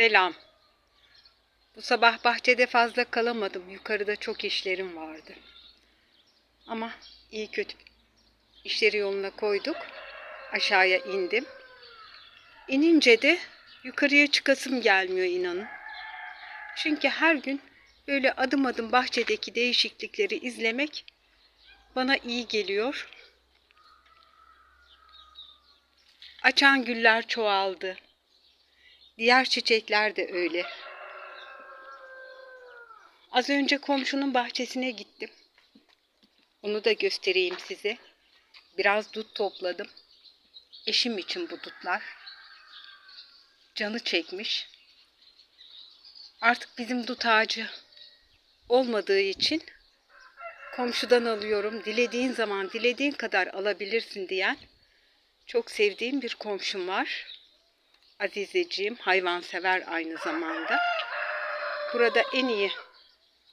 Selam. Bu sabah bahçede fazla kalamadım. Yukarıda çok işlerim vardı. Ama iyi kötü işleri yoluna koyduk. Aşağıya indim. İnince de yukarıya çıkasım gelmiyor inanın. Çünkü her gün böyle adım adım bahçedeki değişiklikleri izlemek bana iyi geliyor. Açan güller çoğaldı. Diğer çiçekler de öyle. Az önce komşunun bahçesine gittim. Onu da göstereyim size. Biraz dut topladım. Eşim için bu dutlar. Canı çekmiş. Artık bizim dut ağacı olmadığı için komşudan alıyorum. Dilediğin zaman dilediğin kadar alabilirsin diyen çok sevdiğim bir komşum var. Azizeciğim hayvansever aynı zamanda. Burada en iyi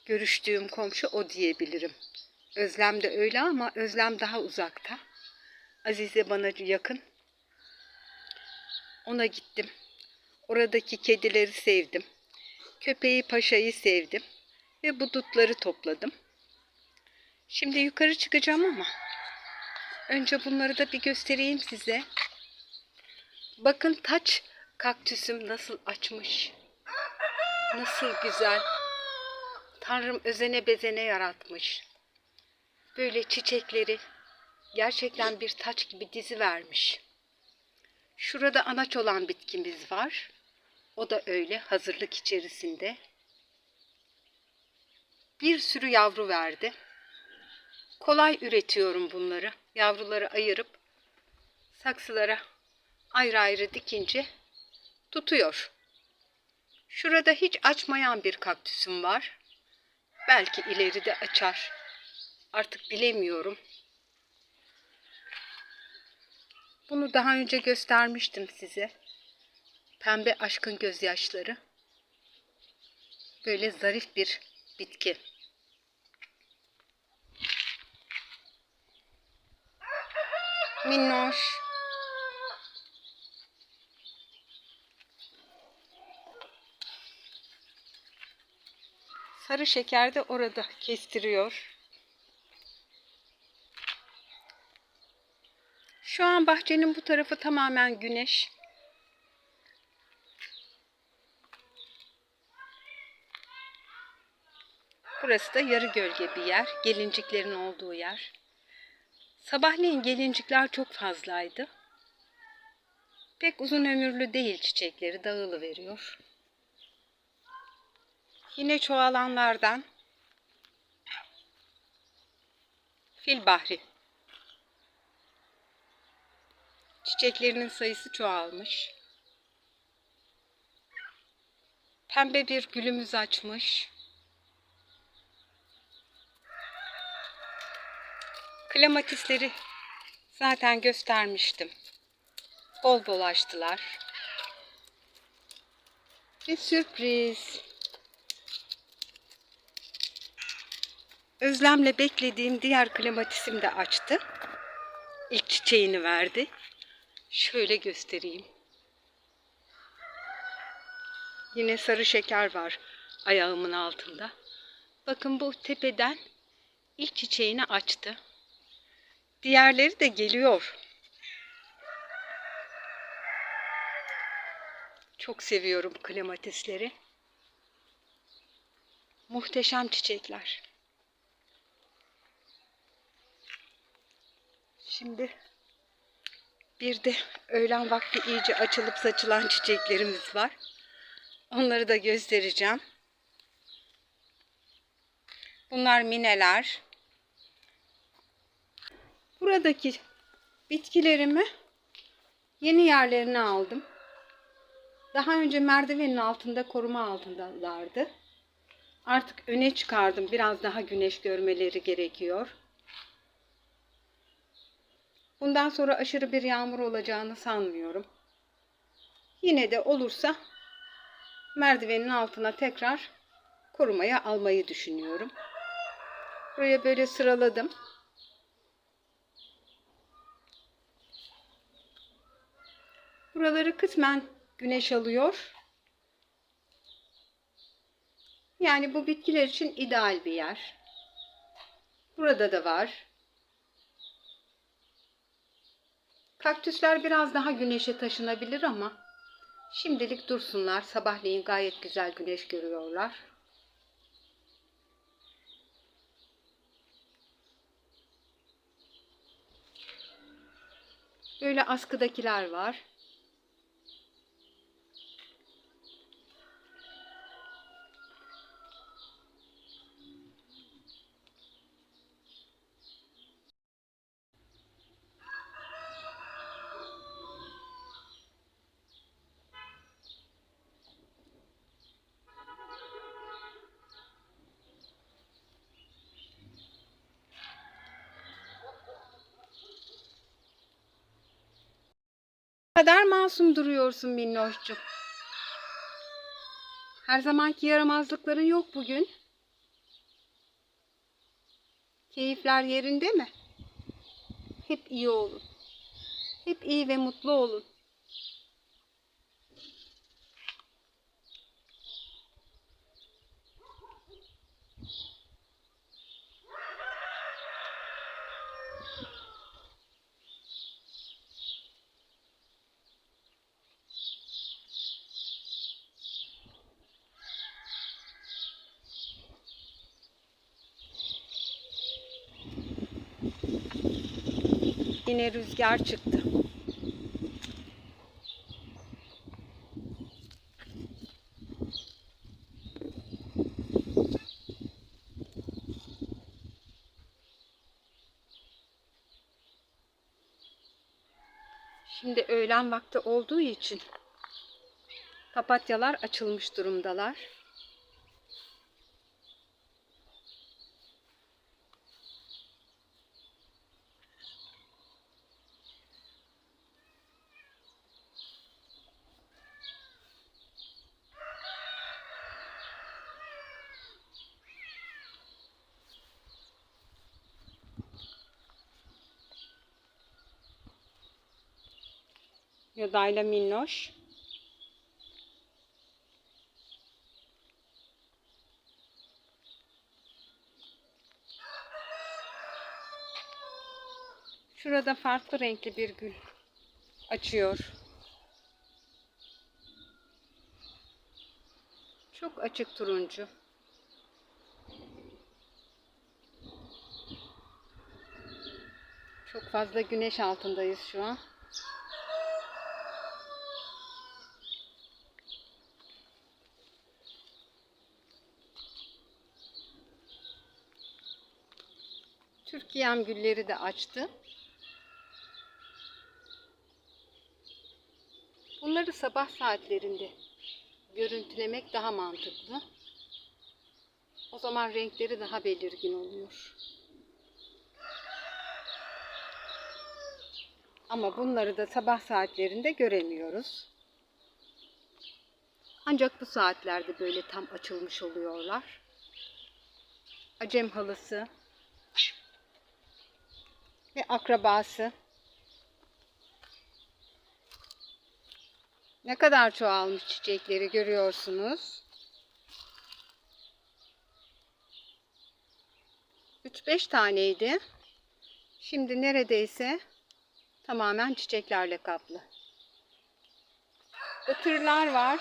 görüştüğüm komşu o diyebilirim. Özlem de öyle ama Özlem daha uzakta. Azize bana yakın. Ona gittim. Oradaki kedileri sevdim. Köpeği paşayı sevdim. Ve bu dutları topladım. Şimdi yukarı çıkacağım ama önce bunları da bir göstereyim size. Bakın taç kaktüsüm nasıl açmış. Nasıl güzel. Tanrım özene bezene yaratmış. Böyle çiçekleri gerçekten bir taç gibi dizi vermiş. Şurada anaç olan bitkimiz var. O da öyle hazırlık içerisinde. Bir sürü yavru verdi. Kolay üretiyorum bunları. Yavruları ayırıp saksılara ayrı ayrı dikince tutuyor. Şurada hiç açmayan bir kaktüsüm var. Belki ileride açar. Artık bilemiyorum. Bunu daha önce göstermiştim size. Pembe aşkın gözyaşları. Böyle zarif bir bitki. Minnoş. Sarı şeker de orada kestiriyor. Şu an bahçenin bu tarafı tamamen güneş. Burası da yarı gölge bir yer. Gelinciklerin olduğu yer. Sabahleyin gelincikler çok fazlaydı. Pek uzun ömürlü değil çiçekleri dağılı veriyor. Yine çoğalanlardan fil bahri. Çiçeklerinin sayısı çoğalmış. Pembe bir gülümüz açmış. Klematisleri zaten göstermiştim. Bol bol açtılar. Bir sürpriz. Özlemle beklediğim diğer klematisim de açtı. İlk çiçeğini verdi. Şöyle göstereyim. Yine sarı şeker var ayağımın altında. Bakın bu tepeden ilk çiçeğini açtı. Diğerleri de geliyor. Çok seviyorum klematisleri. Muhteşem çiçekler. Şimdi bir de öğlen vakti iyice açılıp saçılan çiçeklerimiz var. Onları da göstereceğim. Bunlar mineler. Buradaki bitkilerimi yeni yerlerine aldım. Daha önce merdivenin altında koruma altındalardı. Artık öne çıkardım. Biraz daha güneş görmeleri gerekiyor. Bundan sonra aşırı bir yağmur olacağını sanmıyorum. Yine de olursa merdivenin altına tekrar korumaya almayı düşünüyorum. Buraya böyle sıraladım. Buraları kısmen güneş alıyor. Yani bu bitkiler için ideal bir yer. Burada da var. Kaktüsler biraz daha güneşe taşınabilir ama şimdilik dursunlar. Sabahleyin gayet güzel güneş görüyorlar. Böyle askıdakiler var. Kadar masum duruyorsun minnoşcuğum. Her zamanki yaramazlıkların yok bugün. Keyifler yerinde mi? Hep iyi olun. Hep iyi ve mutlu olun. Yine rüzgar çıktı. Şimdi öğlen vakti olduğu için papatyalar açılmış durumdalar. Yodayla minnoş. Şurada farklı renkli bir gül açıyor. Çok açık turuncu. Çok fazla güneş altındayız şu an. Türkiye'm gülleri de açtı. Bunları sabah saatlerinde görüntülemek daha mantıklı. O zaman renkleri daha belirgin oluyor. Ama bunları da sabah saatlerinde göremiyoruz. Ancak bu saatlerde böyle tam açılmış oluyorlar. Acem halısı ve akrabası. Ne kadar çoğalmış çiçekleri görüyorsunuz. 3-5 taneydi. Şimdi neredeyse tamamen çiçeklerle kaplı. Itırlar var.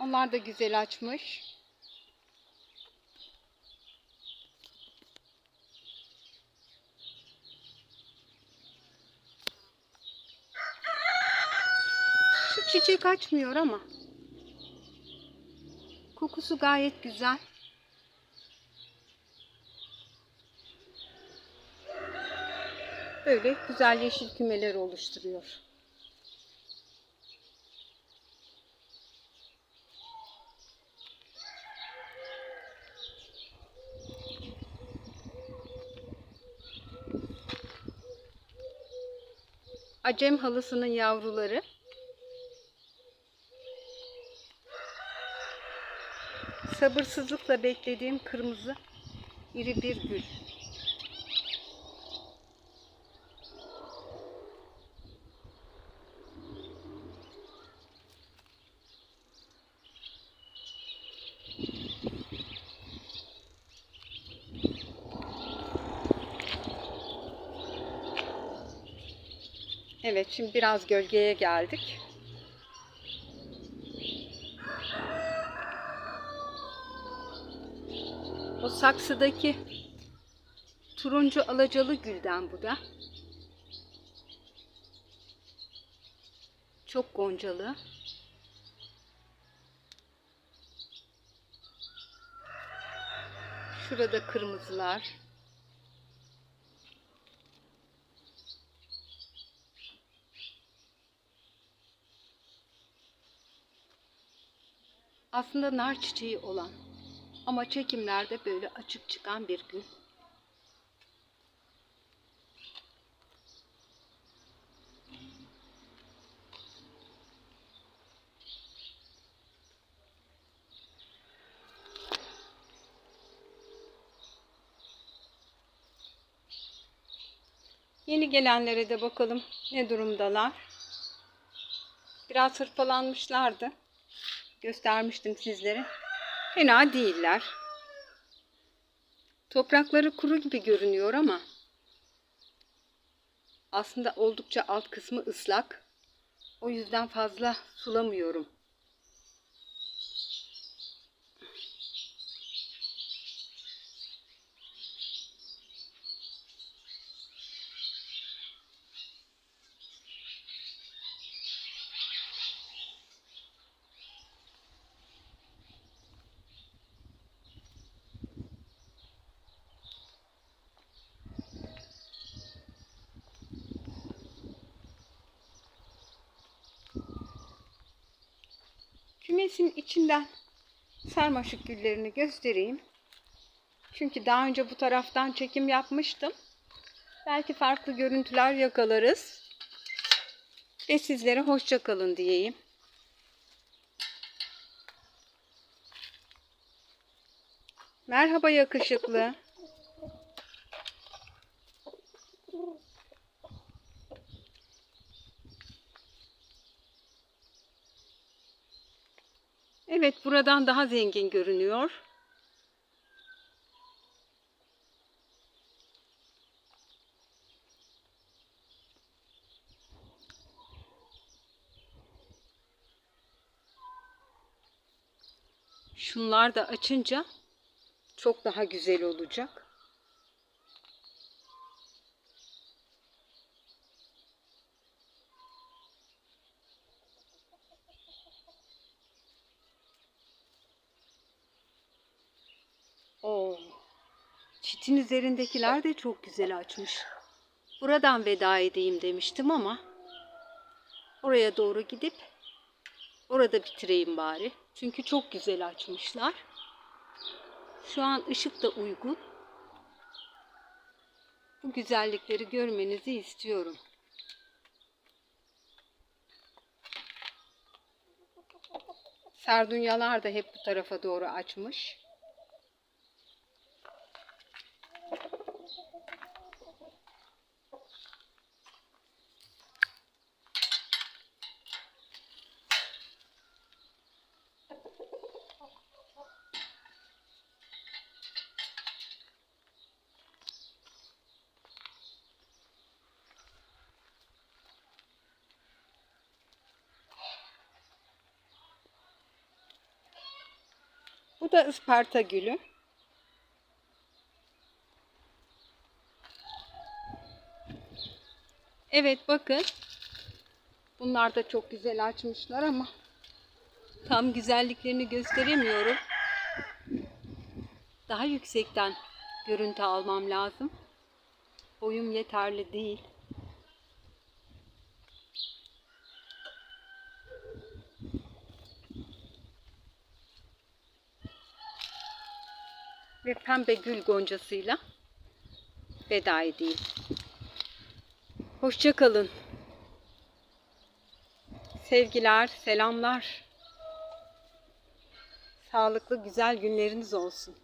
Onlar da güzel açmış. Çiçek açmıyor ama kokusu gayet güzel. Böyle güzel yeşil kümeler oluşturuyor. Acem halısının yavruları Sabırsızlıkla beklediğim kırmızı iri bir gül. Evet şimdi biraz gölgeye geldik. Saksıdaki turuncu alacalı gülden bu da. Çok goncalı. Şurada kırmızılar. Aslında nar çiçeği olan ama çekimlerde böyle açık çıkan bir gül. Yeni gelenlere de bakalım ne durumdalar. Biraz hırpalanmışlardı. Göstermiştim sizlere. Fena değiller. Toprakları kuru gibi görünüyor ama aslında oldukça alt kısmı ıslak. O yüzden fazla sulamıyorum. Kümesin içinden sarmaşık güllerini göstereyim. Çünkü daha önce bu taraftan çekim yapmıştım. Belki farklı görüntüler yakalarız. Ve sizlere hoşça kalın diyeyim. Merhaba yakışıklı. Evet, buradan daha zengin görünüyor. Şunlar da açınca çok daha güzel olacak. Çitin üzerindekiler de çok güzel açmış. Buradan veda edeyim demiştim ama oraya doğru gidip orada bitireyim bari. Çünkü çok güzel açmışlar. Şu an ışık da uygun. Bu güzellikleri görmenizi istiyorum. Sardunyalar da hep bu tarafa doğru açmış. Da Isparta gülü. Evet bakın. Bunlar da çok güzel açmışlar ama tam güzelliklerini gösteremiyorum. Daha yüksekten görüntü almam lazım. Boyum yeterli değil. ve pembe gül goncasıyla veda edeyim. Hoşça kalın. Sevgiler, selamlar. Sağlıklı güzel günleriniz olsun.